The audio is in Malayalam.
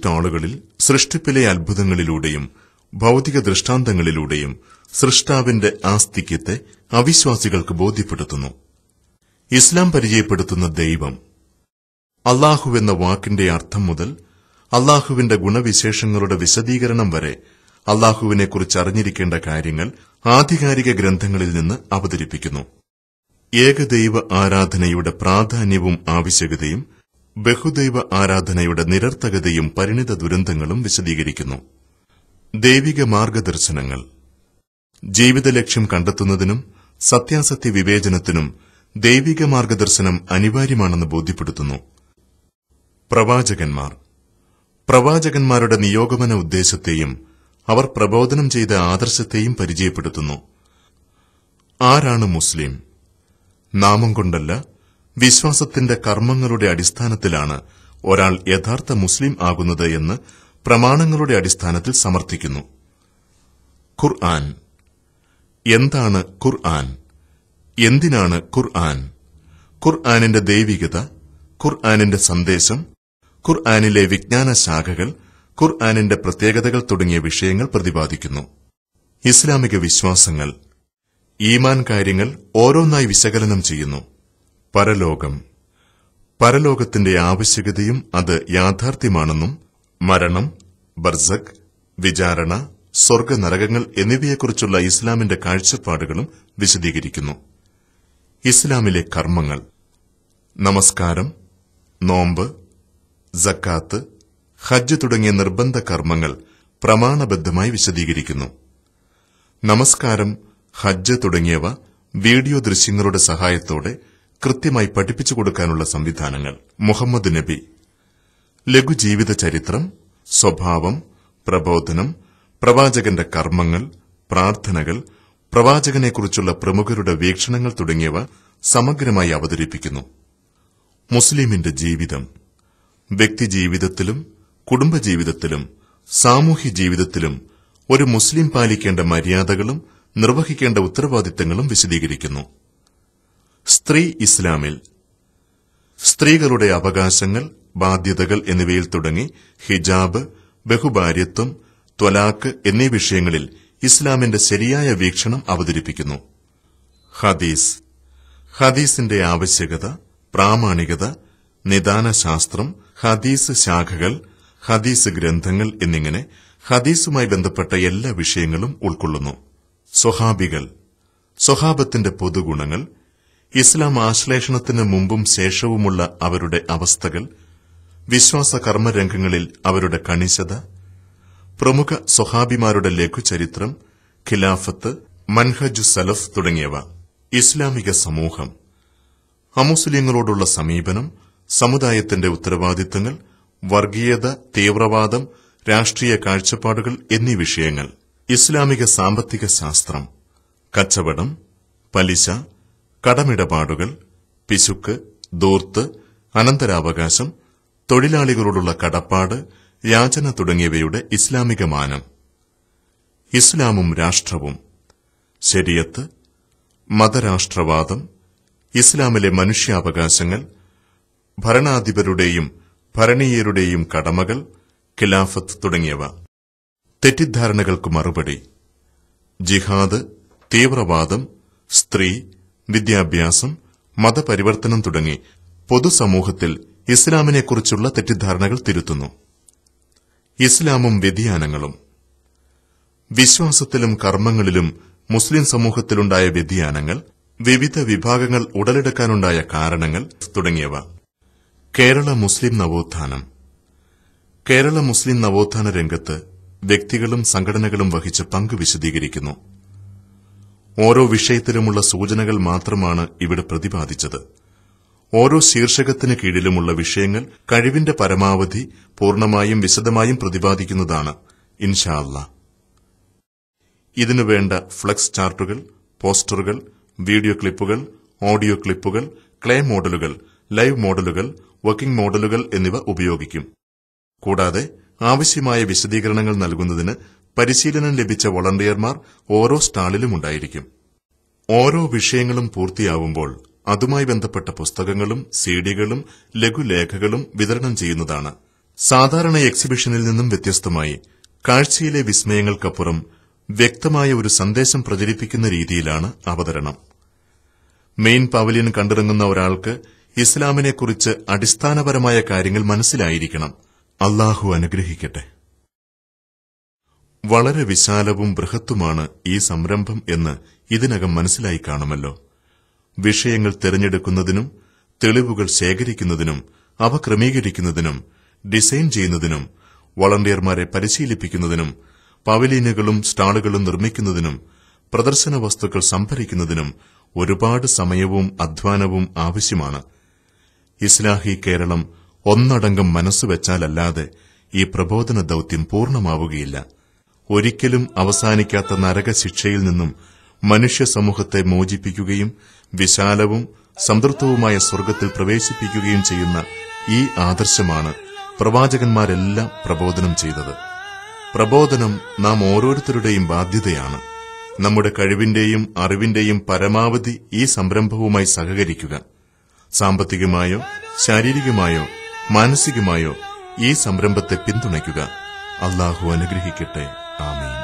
സ്റ്റാളുകളിൽ സൃഷ്ടിപ്പിലെ അത്ഭുതങ്ങളിലൂടെയും ഭൗതിക ദൃഷ്ടാന്തങ്ങളിലൂടെയും സൃഷ്ടാവിന്റെ ആസ്തിക്യത്തെ അവിശ്വാസികൾക്ക് ബോധ്യപ്പെടുത്തുന്നു. ഇസ്ലാം പരിചയപ്പെടുത്തുന്ന ദൈവം അള്ളാഹുവെന്ന വാക്കിന്റെ അർത്ഥം മുതൽ അള്ളാഹുവിന്റെ ഗുണവിശേഷങ്ങളുടെ വിശദീകരണം വരെ അള്ളാഹുവിനെക്കുറിച്ച് അറിഞ്ഞിരിക്കേണ്ട കാര്യങ്ങൾ ആധികാരിക ഗ്രന്ഥങ്ങളിൽ നിന്ന് അവതരിപ്പിക്കുന്നു. ഏകദൈവ ആരാധനയുടെ പ്രാധാന്യവും ആവശ്യകതയും ബഹുദൈവ ആരാധനയുടെ നിരർത്ഥകതയും പരിണിത ദുരന്തങ്ങളും വിശദീകരിക്കുന്നു. ദൈവിക മാർഗദർശനങ്ങൾ. ജീവിത ലക്ഷ്യം കണ്ടെത്തുന്നതിനും സത്യാസത്യ വിവേചനത്തിനും ദൈവിക മാർഗദർശനം അനിവാര്യമാണെന്ന് ബോധ്യപ്പെടുത്തുന്നു. പ്രവാചകന്മാർ. പ്രവാചകന്മാരുടെ നിയോഗമന ഉദ്ദേശത്തെയും അവർ പ്രബോധനം ചെയ്ത ആദർശത്തെയും പരിചയപ്പെടുത്തുന്നു. ആരാണ് മുസ്ലിം? നാമം കൊണ്ടല്ല വിശ്വാസത്തിന്റെ കർമ്മങ്ങളുടെ അടിസ്ഥാനത്തിലാണ് ഒരാൾ യഥാർത്ഥ മുസ്ലിം ആകുന്നത് എന്ന് പ്രമാണങ്ങളുടെ അടിസ്ഥാനത്തിൽ സമർത്ഥിക്കുന്നു. ഖുർആൻ. എന്താണ് ഖുർആൻ? എന്തിനാണ് ഖുർആൻ? ഖുർആനിന്റെ ദൈവികത ഖുർആനിന്റെ സന്ദേശം ഖുർആനിലെ വിജ്ഞാന ശാഖകൾ ഖുർആനിന്റെ പ്രത്യേകതകൾ തുടങ്ങിയ വിഷയങ്ങൾ പ്രതിപാദിക്കുന്നു. ഇസ്ലാമിക വിശ്വാസങ്ങൾ. ഈമാൻ കാര്യങ്ങൾ ഓരോന്നായി വിശകലനം ചെയ്യുന്നു. പരലോകം. പരലോകത്തിന്റെ ആവശ്യകതയും അത് യാഥാർത്ഥ്യമാണെന്നും മരണം ബർസഖ് വിചാരണ സ്വർഗനരകങ്ങൾ എന്നിവയെക്കുറിച്ചുള്ള ഇസ്ലാമിന്റെ കാഴ്ചപ്പാടുകളും വിശദീകരിക്കുന്നു. ഇസ്ലാമിലെ കർമ്മങ്ങൾ. നമസ്കാരം നോമ്പ് ജക്കാത്ത് ഹജ്ജ് തുടങ്ങിയ നിർബന്ധ കർമ്മങ്ങൾ പ്രമാണബദ്ധമായി വിശദീകരിക്കുന്നു. നമസ്കാരം ഹജ്ജ് തുടങ്ങിയവ വീഡിയോ ദൃശ്യങ്ങളുടെ സഹായത്തോടെ കൃത്യമായി പഠിപ്പിച്ചു കൊടുക്കാനുള്ള സംവിധാനങ്ങൾ. മുഹമ്മദ് നബി. ലഘുജീവിത ചരിത്രം സ്വഭാവം പ്രബോധനം പ്രവാചകന്റെ കർമ്മങ്ങൾ പ്രാർത്ഥനകൾ പ്രവാചകനെക്കുറിച്ചുള്ള പ്രമുഖരുടെ വീക്ഷണങ്ങൾ തുടങ്ങിയവ സമഗ്രമായി അവതരിപ്പിക്കുന്നു. മുസ്ലിമിന്റെ ജീവിതം. വ്യക്തിജീവിതത്തിലും കുടുംബജീവിതത്തിലും സാമൂഹ്യ ജീവിതത്തിലും ഒരു മുസ്ലിം പാലിക്കേണ്ട മര്യാദകളും നിർവഹിക്കേണ്ട ഉത്തരവാദിത്തങ്ങളും വിശദീകരിക്കുന്നു. സ്ത്രീ ഇസ്ലാമിൽ. സ്ത്രീകളുടെ അവകാശങ്ങൾ ബാധ്യതകൾ എന്നിവയിൽ തുടങ്ങി ഹിജാബ് ബഹുഭാര്യത്വം ത്വലാക്ക് എന്നീ വിഷയങ്ങളിൽ ഇസ്ലാമിന്റെ ശരിയായ വീക്ഷണം അവതരിപ്പിക്കുന്നു. ഹദീസ്. ഹദീസിന്റെ ആവശ്യകത പ്രാമാണികത നിദാനശാസ്ത്രം ഹദീസ് ശാഖകൾ ഹദീസ് ഗ്രന്ഥങ്ങൾ എന്നിങ്ങനെ ഹദീസുമായി ബന്ധപ്പെട്ട എല്ലാ വിഷയങ്ങളും ഉൾക്കൊള്ളുന്നു. സ്വഹാബികൾ. സ്വഹാബത്തിന്റെ പൊതുഗുണങ്ങൾ ഇസ്ലാം ആശ്ലേഷണത്തിന് മുമ്പും ശേഷവുമുള്ള അവരുടെ അവസ്ഥകൾ വിശ്വാസ കർമ്മരംഗങ്ങളിൽ അവരുടെ കണിശത പ്രമുഖ സ്വഹാബിമാരുടെ ലഘുചരിത്രം ഖിലാഫത്ത് മൻഹജു സലഫ് തുടങ്ങിയവ ഇസ്ലാമിക സമൂഹം അമുസ്ലിങ്ങളോടുള്ള സമീപനം സമുദായത്തിന്റെ ഉത്തരവാദിത്തങ്ങൾ വർഗീയത തീവ്രവാദം രാഷ്ട്രീയ കാഴ്ചപ്പാടുകൾ എന്നീ വിഷയങ്ങൾ ഇസ്ലാമിക സാമ്പത്തിക ശാസ്ത്രം കച്ചവടം പലിശ കടമിടപാടുകൾ പിശുക്ക് ദൂർത്ത് അനന്തരാവകാശം തൊഴിലാളികളോടുള്ള കടപ്പാട് യാചന തുടങ്ങിയവയുടെ ഇസ്ലാമിക മാനം. ഇസ്ലാമും രാഷ്ട്രവും. ശരിയത്ത് മതരാഷ്ട്രവാദം ഇസ്ലാമിലെ മനുഷ്യാവകാശങ്ങൾ ഭരണാധിപരുടെയും ഭരണീയരുടെയും കടമകൾ ഖിലാഫത്ത് തുടങ്ങിയവ. തെറ്റിദ്ധാരണകൾക്ക് മറുപടി. ജിഹാദ് തീവ്രവാദം സ്ത്രീ വിദ്യാഭ്യാസം മതപരിവർത്തനം തുടങ്ങി പൊതുസമൂഹത്തിൽ ഇസ്ലാമിനെക്കുറിച്ചുള്ള തെറ്റിദ്ധാരണകൾ തിരുത്തുന്നു. ഇസ്ലാമും വ്യതിയാനങ്ങളും. വിശ്വാസത്തിലും കർമ്മങ്ങളിലും മുസ്ലിം സമൂഹത്തിലുണ്ടായ വ്യതിയാനങ്ങൾ വിവിധ വിഭാഗങ്ങൾ ഉടലെടുക്കാനുണ്ടായ കാരണങ്ങൾ തുടങ്ങിയവ. കേരള മുസ്ലിം നവോത്ഥാനം. കേരള മുസ്ലിം നവോത്ഥാന രംഗത്ത് വ്യക്തികളും സംഘടനകളും വഹിച്ച പങ്ക് വിശദീകരിക്കുന്നു. ഓരോ വിഷയത്തിലുമുള്ള സൂചനകൾ മാത്രമാണ് ഇവിടെ പ്രതിപാദിച്ചത്. ഓരോ ശീർഷകത്തിന് കീഴിലുമുള്ള വിഷയങ്ങൾ കഴിവിന്റെ പരമാവധി പൂർണമായും വിശദമായും പ്രതിപാദിക്കുന്നതാണ് ഇൻഷാല്ല ഇതിനുവേണ്ട ഫ്ലക്സ് ചാർട്ടുകൾ പോസ്റ്ററുകൾ വീഡിയോ ക്ലിപ്പുകൾ ഓഡിയോ ക്ലിപ്പുകൾ ക്ലേ മോഡലുകൾ ലൈവ് മോഡലുകൾ വർക്കിംഗ് മോഡലുകൾ എന്നിവ ഉപയോഗിക്കും. കൂടാതെ ആവശ്യമായ വിശദീകരണങ്ങൾ നൽകുന്നതിന് പരിശീലനം ലഭിച്ച വളണ്ടിയർമാർ ഓരോ സ്റ്റാളിലും ഉണ്ടായിരിക്കും. ഓരോ വിഷയങ്ങളും പൂർത്തിയാവുമ്പോൾ അതുമായി ബന്ധപ്പെട്ട പുസ്തകങ്ങളും സീഡികളും ലഘുലേഖകളും വിതരണം ചെയ്യുന്നതാണ്. സാധാരണ എക്സിബിഷനിൽ നിന്നും വ്യത്യസ്തമായി കാഴ്ചയിലെ വിസ്മയങ്ങൾക്കപ്പുറം വ്യക്തമായ ഒരു സന്ദേശം പ്രചരിപ്പിക്കുന്ന രീതിയിലാണ് അവതരണം. മെയിൻ പവലിയൻ കണ്ടിറങ്ങുന്ന ഒരാൾക്ക് ഇസ്ലാമിനെക്കുറിച്ച് അടിസ്ഥാനപരമായ കാര്യങ്ങൾ മനസ്സിലായിരിക്കണം. അള്ളാഹു അനുഗ്രഹിക്കട്ടെ. വളരെ വിശാലവും ബൃഹത്തുമാണ് ഈ സംരംഭം എന്ന് ഇതിനകം മനസ്സിലായി കാണുമല്ലോ. വിഷയങ്ങൾ തിരഞ്ഞെടുക്കുന്നതിനും തെളിവുകൾ ശേഖരിക്കുന്നതിനും അവ ക്രമീകരിക്കുന്നതിനും ഡിസൈൻ ചെയ്യുന്നതിനും വളണ്ടിയർമാരെ പരിശീലിപ്പിക്കുന്നതിനും പവലീനുകളും സ്റ്റാളുകളും നിർമ്മിക്കുന്നതിനും പ്രദർശന വസ്തുക്കൾ സംഭരിക്കുന്നതിനും ഒരുപാട് സമയവും അധ്വാനവും ആവശ്യമാണ്. ഇസ്ലാഹി കേരളം ഒന്നടങ്കം മനസ്സുവെച്ചാലല്ലാതെ ഈ പ്രബോധന ദൌത്യം പൂർണമാവുകയില്ല. ഒരിക്കലും അവസാനിക്കാത്ത നരകശിക്ഷയിൽ നിന്നും മനുഷ്യ സമൂഹത്തെ മോചിപ്പിക്കുകയും വിശാലവും സംതൃപ്തവുമായ സ്വർഗത്തിൽ പ്രവേശിപ്പിക്കുകയും ചെയ്യുന്ന ഈ ആദർശമാണ് പ്രവാചകന്മാരെല്ലാം പ്രബോധനം ചെയ്തത്. പ്രബോധനം നാം ഓരോരുത്തരുടെയും ബാധ്യതയാണ്. നമ്മുടെ കഴിവിന്റെയും അറിവിന്റെയും പരമാവധി ഈ സംരംഭവുമായി സഹകരിക്കുക. സാമ്പത്തികമായോ ശാരീരികമായോ മാനസികമായോ ഈ സംരംഭത്തെ പിന്തുണയ്ക്കുക. അള്ളാഹു അനുഗ്രഹിക്കട്ടെ. Amen.